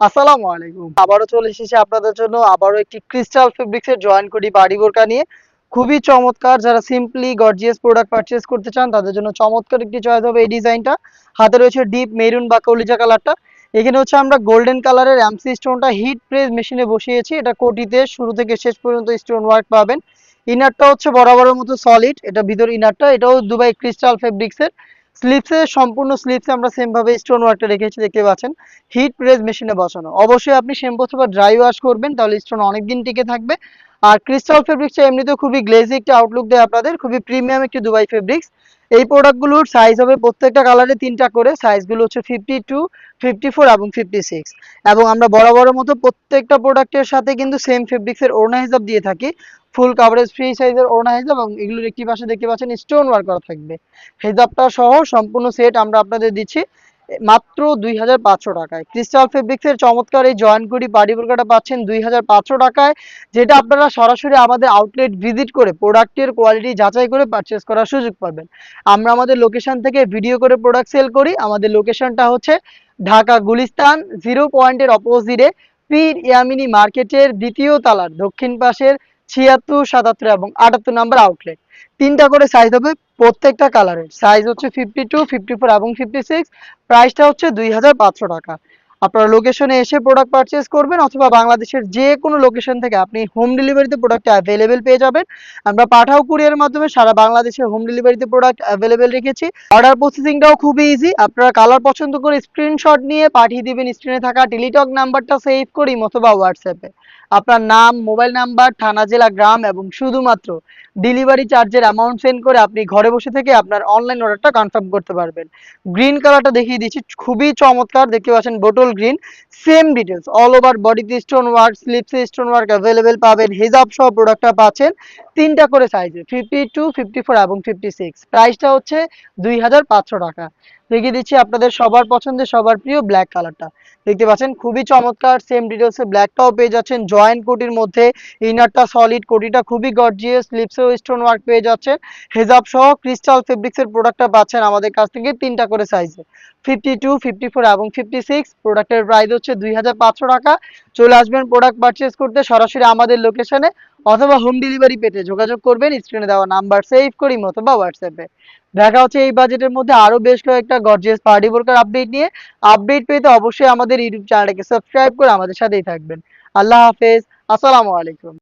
আসসালামু আলাইকুম। আবারও চলে এসেছি আপনাদের জন্য আবারও একটি ক্রিস্টাল এর জয়েন করি বাড়ি বোরকা নিয়ে। খুবই চমৎকার যারা সিম্পলি গর্জিয়াস প্রোডাক্ট পারচেজ করতে চান, তাদের জন্য চমৎকার একটি চয়েস হবে এই ডিজাইনটা হাতে রয়েছে ডিপ মেরুন বা কলিজা কালারটা এখানে হচ্ছে আমরা গোল্ডেন কালারের এমসি স্টোনটা হিট প্রেস মেশিনে বসিয়েছি। এটা কোটিতে শুরু থেকে শেষ পর্যন্ত স্টোন ওয়ার্ক পাবেন। ইনারটা হচ্ছে বরাবরের মতো সলিড এটা ভিতর ইনারটা এটাও দুবাই ক্রিস্টাল ফেব্রিক্সের স্লিপসে সম্পূর্ণ স্লিপসে আমরা সেম ভাবে স্টোন ওয়ার্কটা রেখেছি, দেখতে পাচ্ছেন। হিট প্রেস মেশিনে বসানো। অবশ্যই আপনি শ্যাম্পু অথবা ড্রাই ওয়াশ করবেন, তাহলে স্টোন অনেক দিন টিকে থাকবে। আর ক্রিস্টাল ফেব্রিক্সটা এমনিতেও খুবই গ্লেজি একটা আউটলুক দেয় আপনাদের, খুবই প্রিমিয়াম একটি দুবাই ফেব্রিক্স এই প্রোডাক্টগুলোর সাইজ হবে প্রত্যেকটা কালারে তিনটা করে। সাইজগুলো হচ্ছে ফিফটি টু ফিফটি ফোর এবং ফিফটি সিক্স এবং আমরা বরাবরের মতো প্রত্যেকটা প্রোডাক্টের সাথে কিন্তু সেম ফেব্রিক্সের ওড়না হিসাব দিয়ে থাকি। ফুল কাভারেজ ফ্রি সাইজের ওড়না হিসাব এবং এগুলোর একটি পাশে দেখতে পাচ্ছেন স্টোন ওয়ার্ক করা থাকবে। হেজাবটা সহ সম্পূর্ণ সেট আমরা আপনাদের দিচ্ছি। মাত্র দুই হাজার পাঁচশো টাকায়। ক্রিস্টাল ফেব্রিক্সের চমৎকার এই জয়েন করি পার্টি বোরকাটা পাচ্ছেন দুই হাজার পাঁচশো টাকায়, যেটা আপনারা সরাসরি আমাদের আউটলেট ভিজিট করে প্রোডাক্টের কোয়ালিটি যাচাই করে পারচেস করার সুযোগ পাবেন। আমরা আমাদের লোকেশন থেকে ভিডিও করে প্রোডাক্ট সেল করি। আমাদের লোকেশনটা হচ্ছে ঢাকা গুলিস্তান জিরো পয়েন্টের অপোজিটে পীর ইয়ামিনী মার্কেটের দ্বিতীয় তালার দক্ষিণ পাশের ছিয়াত্তর, সাতাত্তর এবং আটাত্তর নাম্বার আউটলেট তিনটা করে সাইজ হবে প্রত্যেকটা কালারের সাইজ হচ্ছে ফিফটি টু ফিফটি ফোর এবং ফিফটি সিক্স প্রাইসটা হচ্ছে দুই হাজার পাঁচশো টাকা। আপনারা লোকেশনে এসে প্রোডাক্ট পারচেস করবেন অথবা বাংলাদেশের যে কোনো লোকেশন থেকে আপনি হোম ডেলিভারিতে প্রোডাক্ট অ্যাভেলেবেল পেয়ে যাবেন। আমরা পাঠাও কুরিয়ারের মাধ্যমে সারা বাংলাদেশে হোম ডেলিভারিতে প্রোডাক্ট অ্যাভেলেবেল রেখেছি। অর্ডার প্রসেসিংটাও খুবই ইজি আপনারা কালার পছন্দ করে স্ক্রিনশট নিয়ে পাঠিয়ে দিবেন স্ক্রিনে থাকা টেলিটক নাম্বারটা সেভ করি অথবা হোয়াটসঅ্যাপে আপনার নাম মোবাইল নাম্বার থানা, জেলা, গ্রাম এবং শুধুমাত্র ডেলিভারি চার্জের অ্যামাউন্ট সেন্ড করে আপনি ঘরে বসে থেকে আপনার অনলাইন অর্ডারটা কনফার্ম করতে পারবেন। গ্রিন কালারটা দেখিয়ে দিচ্ছি। খুবই চমৎকার। দেখতে পাচ্ছেন bottle green same details all over বডিতে স্টোন ওয়ার্ক স্লিপসে স্টোন ওয়ার্ক অ্যাভেলেবেল পাবেন হেজাব সহ প্রোডাক্টটা পাচ্ছেন তিনটা করে সাইজে ফিফটি টু ফিফটি ফোর এবং ফিফটি সিক্স প্রাইসটা হচ্ছে দুই হাজার পাঁচশো টাকা। দেখিয়ে দিচ্ছি আপনাদের সবার পছন্দের, সবার প্রিয় ব্ল্যাক কালারটা দেখতে পাচ্ছেন, খুবই চমৎকার সেম ডিটেলসে ব্ল্যাকটাও পেয়ে যাচ্ছেন। জয়েন্ট কোটির মধ্যে ইনারটা সলিড কোটিটা খুবই গর্জিয়াস লিপসেও স্টোন ওয়ার্ক পেয়ে যাচ্ছেন। হেজাব সহ ক্রিস্টাল ফেব্রিক্সের প্রোডাক্টটা পাচ্ছেন আমাদের কাছ থেকে তিনটা করে সাইজে ফিফটি টু ফিফটি ফোর এবং ফিফটি সিক্স প্রোডাক্টের প্রাইস হচ্ছে দুই হাজার পাঁচশো টাকা। চলে আসবেন প্রোডাক্ট পারচেস করতে সরাসরি আমাদের লোকেশনে অথবা হোম ডেলিভারি পেতে যোগাযোগ করবেন স্ক্রিনে দেওয়া নাম্বার সেভ করি অথবা হোয়াটসঅ্যাপে দেখা হচ্ছে এই বাজেটের মধ্যে আরও বেশ কয়েকটা গর্জিয়াস পার্টি বোরকার আপডেট নিয়ে। আপডেট পেতে অবশ্যই আমাদের ইউটিউব চ্যানেলটাকে সাবস্ক্রাইব করে আমাদের সাথেই থাকবেন। আল্লাহ হাফেজ, আসসালামু আলাইকুম।